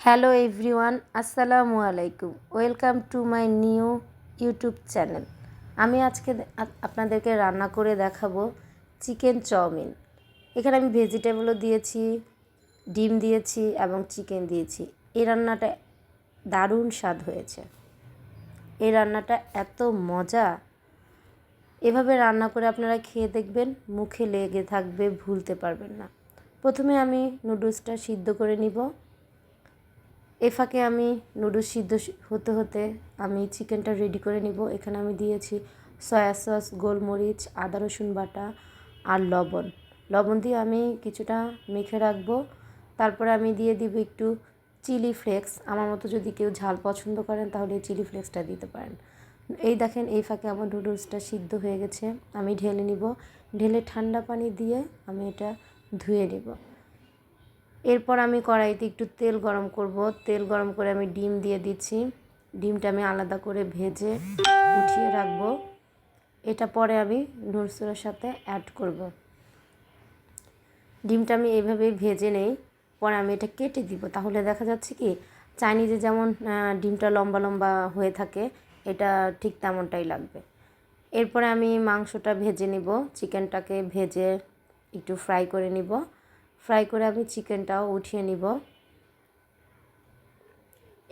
Hello everyone, আসসালামু আলাইকুম। Welcome to my new YouTube channel. আমি আজকে আপনাদেরকে রান্না করে দেখাবো চিকেন চাউমিন। এখানে আমি ভেজিটেবলও দিয়েছি, ডিম দিয়েছি এবং চিকেন দিয়েছি। এই রান্নাটা দারুণ স্বাদ হয়েছে। এই রান্নাটা এত মজা। এভাবে রান্না করে আপনারা খেয়ে দেখবেন, মুখে লেগে থাকবে, ভুলতে পারবেন না। প্রথমে আমি নুডলসটা সিদ্ধ করে নিব। এ ফাঁকে আমি নুডলস সিদ্ধ হতে হতে আমি চিকেনটা রেডি করে নিব। এখানে আমি দিয়েছি সয়া সস, গোলমরিচ, আদা রসুন বাটা আর লবণ। লবণ দিয়ে আমি কিছুটা মেখে রাখব। তারপরে আমি দিয়ে দিব একটু চিলি ফ্লেক্স। আমার মতো যদি কেউ ঝাল পছন্দ করেন তাহলে চিলি ফ্লেক্সটা দিতে পারেন। এই দেখেন এই ফাঁকে আমার নুডলসটা সিদ্ধ হয়ে গেছে। আমি ঢেলে নিব। ঢেলে ঠান্ডা পানি দিয়ে আমি এটা ধুয়ে নিব। এরপর আমি কড়াইতে একটু তেল গরম করব। তেল গরম করে আমি ডিম দিয়ে দিচ্ছি। ডিমটা আমি আলাদা করে ভেজে উঠিয়ে রাখব। এটা পরে আমি নুডলসের সাথে অ্যাড করব। ডিমটা আমি এইভাবেই ভেজে নেই। পরে আমি এটা কেটে দিব। তাহলে দেখা যাচ্ছে কি, চাইনিজে যেমন ডিমটা লম্বা লম্বা হয়ে থাকে, এটা ঠিক তেমনটাই লাগবে। এরপরে আমি মাংসটা ভেজে নিব। চিকেনটাকে ভেজে একটু ফ্রাই করে নিব। ফ্রাই করে আমি চিকেনটাও উঠিয়ে নিব।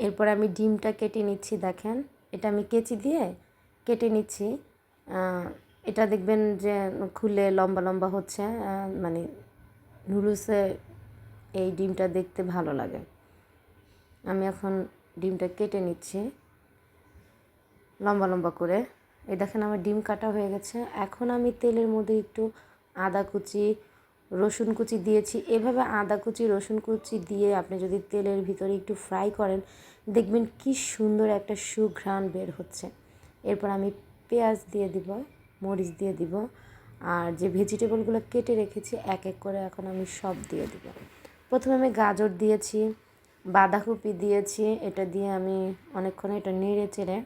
এরপর আমি ডিমটা কেটে নিচ্ছি, দেখেন। এটা আমি কেচি দিয়ে কেটে নিচ্ছি। এটা দেখবেন যে খুলে লম্বা লম্বা হচ্ছে মানে নুডলসে এই ডিমটা দেখতে ভালো লাগে। আমি এখন ডিমটা কেটে নিচ্ছি, লম্বা লম্বা করে। এই দেখেন আমার ডিম কাটা হয়ে গেছে। এখন আমি তেলের মধ্যে একটু আদা কুচি রসুন কুচি দিয়েছি। এভাবে আদা কুচি, রসুন কুচি দিয়ে আপনি যদি তেলের ভিতরে একটু ফ্রাই করেন, দেখবেন কি সুন্দর একটা সুঘ্রাণ বের হচ্ছে। এরপর আমি পেঁয়াজ দিয়ে দিব, মরিচ দিয়ে দিব, আর যে ভেজিটেবলগুলো কেটে রেখেছি, এক এক করে এখন আমি সব দিয়ে দিব। প্রথমে আমি গাজর দিয়েছি, বাঁধাকপি দিয়েছি, এটা দিয়ে আমি অনেকক্ষণ এটা নেড়ে চেড়ে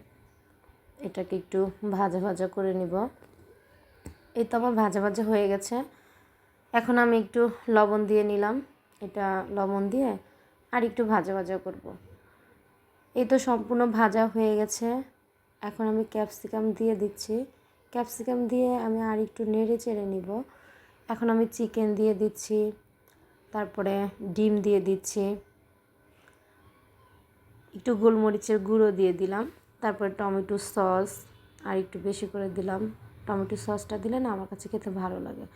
এটাকে একটু ভাজা ভাজা করে নিব। এই তো আমার ভাজা ভাজা হয়ে গেছে। এখন আমি একটু লবণ দিয়ে নিলাম। এটা লবণ দিয়ে আর একটু ভাজা ভাজা করব। এই তো সম্পূর্ণ ভাজা হয়ে গেছে। এখন আমি ক্যাপসিকাম দিয়ে দিচ্ছি। ক্যাপসিকাম দিয়ে আমি আর একটু নেড়ে চেড়ে নিব। এখন আমি চিকেন দিয়ে দিচ্ছি। তারপরে ডিম দিয়ে দিচ্ছি। একটু গোলমরিচের গুঁড়ো দিয়ে দিলাম। তারপরে টমেটো সস আর একটু বেশি করে দিলাম। টমেটো সসটা দিলে না আমার কাছে খেতে ভালো লাগে।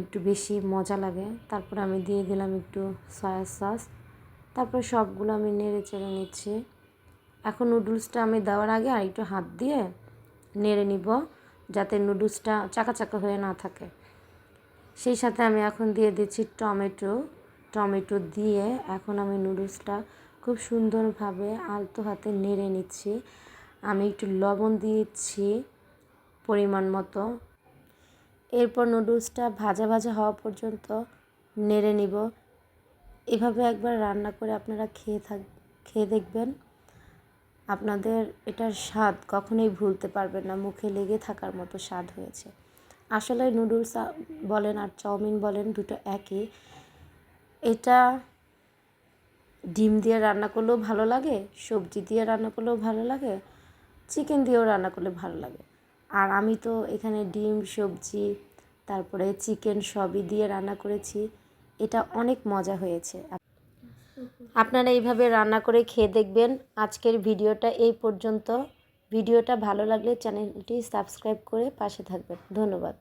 একটু বেশি মজা লাগে। তারপরে আমি দিয়ে দিলাম একটু সয়া সস তারপরে সবগুলো আমি নেড়ে চেড়ে নিচ্ছি। এখন নুডলসটা আমি দেওয়ার আগে আর একটু হাত দিয়ে নেড়ে নিব, যাতে নুডলসটা চাকা চাকা হয়ে না থাকে। সেই সাথে আমি এখন দিয়ে দিচ্ছি টমেটো। টমেটো দিয়ে এখন আমি নুডলসটা খুব সুন্দরভাবে আলতো হাতে নেড়ে নিচ্ছি। আমি একটু লবণ দিচ্ছি পরিমাণ মতো। এরপর নুডলসটা ভাজা ভাজা হওয়া পর্যন্ত নেড়ে নিব। এভাবে একবার রান্না করে আপনারা খেয়ে থাক, খেয়ে দেখবেন। আপনাদের এটার স্বাদ কখনোই ভুলতে পারবেন না। মুখে লেগে থাকার মতো স্বাদ হয়েছে। আসলে নুডলস বলেন আর চাউমিন বলেন দুটো একই। এটা ডিম দিয়ে রান্না করলেও ভালো লাগে, সবজি দিয়ে রান্না করলেও ভালো লাগে, চিকেন দিয়েও রান্না করলে ভালো লাগে। আর আমি তো এখানে ডিম, সবজি, তারপরে চিকেন সবই দিয়ে রান্না করেছি। এটা অনেক মজা হয়েছে। আপনারা এইভাবে রান্না করে খেয়ে দেখবেন। আজকের ভিডিওটা এই পর্যন্ত। ভিডিওটা ভালো লাগলে চ্যানেলটি সাবস্ক্রাইব করে পাশে থাকবেন। ধন্যবাদ।